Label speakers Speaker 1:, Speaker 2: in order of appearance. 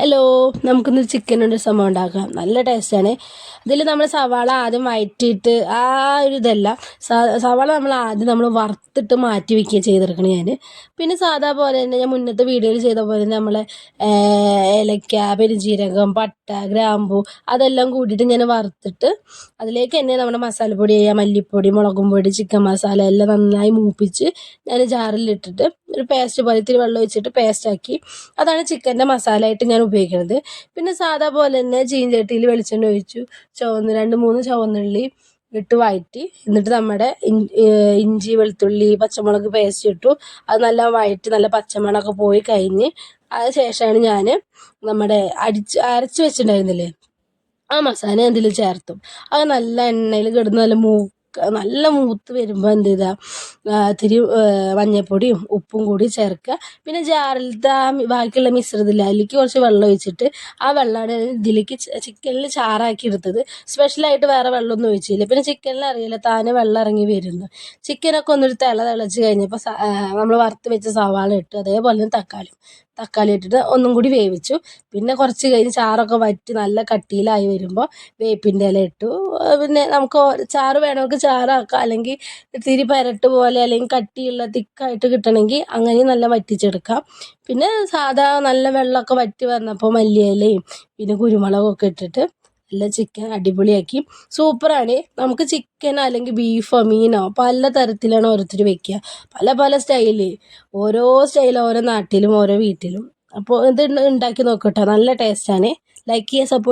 Speaker 1: Hello നമുക്കിന്ന് ഒരു സംഭവം ഉണ്ടാക്കാം. നല്ല ടേസ്റ്റാണ് ഇതിൽ നമ്മൾ സവാള ആദ്യം വയറ്റിയിട്ട് ആ ഒരു ഇതല്ല. സവാള നമ്മൾ ആദ്യം നമ്മൾ വറുത്തിട്ട് മാറ്റി വെക്കുക ചെയ്തെടുക്കണം ഞാൻ പിന്നെ സാധാ പോലെ തന്നെ ഞാൻ മുന്നത്തെ വീഡിയോയിൽ ചെയ്ത പോലെ തന്നെ നമ്മളെ ഏലക്ക പെരുംജീരകം പട്ട ഗ്രാമ്പു അതെല്ലാം കൂട്ടിയിട്ട് ഞാൻ വറുത്തിട്ട് അതിലേക്ക് തന്നെ നമ്മുടെ മസാലപ്പൊടി മല്ലിപ്പൊടി മുളകും പൊടി ചിക്കൻ മസാല എല്ലാം നന്നായി മൂപ്പിച്ച് ഞാൻ ജാറിലിട്ടിട്ട് ഒരു പേസ്റ്റ് പോലെ ഇത്തിരി വെള്ളം ഒഴിച്ചിട്ട് പേസ്റ്റാക്കി അതാണ് ചിക്കന്റെ മസാല ആയിട്ട് ഞാൻ ഉപയോഗിക്കുന്നത്. പിന്നെ സാധാ പോലെ തന്നെ ചീഞ്ചട്ടിയിൽ വെളിച്ചെണ്ണ ഒഴിച്ചു ചുവന്ന് രണ്ട് മൂന്ന് ചുവന്നുള്ളി ഇട്ട് വഴറ്റി എന്നിട്ട് നമ്മുടെ ഇഞ്ചി വെളുത്തുള്ളി പച്ചമുളക് പേസ്റ്റ് ഇട്ടു. അത് നല്ല വഴറ്റി നല്ല പച്ചമണമൊക്കെ പോയി കഴിഞ്ഞ് അതിനുശേഷമാണ് ഞാൻ നമ്മുടെ അടിച്ച് അരച്ച് വെച്ചിട്ടുണ്ടായിരുന്നില്ലേ ആ മസാല അതിൽ ചേർത്തും. അത് നല്ല എണ്ണയിൽ കിടന്ന് നല്ല മൂക്ക നല്ല മൂത്ത് വരുമ്പോൾ എന്ത് ചെയ്താൽ ഇത്തിരി മഞ്ഞൾപ്പൊടിയും ഉപ്പും കൂടി ചേർക്കുക പിന്നെ ജാറിലത്തെ ആ ബാക്കിയുള്ള മിശ്രിതത്തിൽ അതിലേക്ക് കുറച്ച് വെള്ളം ഒഴിച്ചിട്ട് ആ വെള്ളമാണ് ഇതിലേക്ക് ചിക്കനിൽ ചാറാക്കി എടുത്തത്. സ്പെഷ്യലായിട്ട് വേറെ വെള്ളമൊന്നും ഒഴിച്ചില്ല. പിന്നെ ചിക്കനിൽ അറിയില്ല താനെ വെള്ളം ഇറങ്ങി വരുന്നു. ചിക്കനൊക്കെ ഒന്നൊരു തിള തിളച്ച് കഴിഞ്ഞപ്പോൾ നമ്മൾ വറുത്ത് വെച്ച സവാള ഇട്ട് അതേപോലെ തന്നെ തക്കാളി തക്കാളി ഇട്ടിട്ട് ഒന്നും കൂടി വേവിച്ചു. പിന്നെ കുറച്ച് കഴിഞ്ഞ് ചാറൊക്കെ വറ്റി നല്ല കട്ടിയിലായി വരുമ്പോൾ വേപ്പിന്റെ ഇല ഇട്ടു. പിന്നെ നമുക്ക് ചാറ് വേണമെങ്കിൽ ചാറാക്കാം അല്ലെങ്കിൽ ഇത്തിരി പരട്ട് പോലെ അല്ലെങ്കിൽ കട്ടിയുള്ള തിക്കായിട്ട് കിട്ടണമെങ്കിൽ അങ്ങനെ നല്ല വറ്റിച്ചെടുക്കാം. പിന്നെ സാധാ നല്ല വെള്ളമൊക്കെ വറ്റി വന്നപ്പോൾ മല്ലിയിലയും പിന്നെ കുരുമുളകൊക്കെ ഇട്ടിട്ട് നല്ല ചിക്കൻ അടിപൊളിയാക്കി. സൂപ്പറാണ്. നമുക്ക് ചിക്കൻ അല്ലെങ്കിൽ ബീഫോ മീനോ പല തരത്തിലാണ് ഓരോരുത്തർ വെക്കുക പല പല സ്റ്റൈൽ. ഓരോ സ്റ്റൈൽ ഓരോ നാട്ടിലും ഓരോ വീട്ടിലും. അപ്പോൾ ഇത് ഉണ്ടാക്കി നോക്കട്ടോ. നല്ല ടേസ്റ്റാണ്. ലൈക്ക് ചെയ്യുക സപ്പോർട്ട്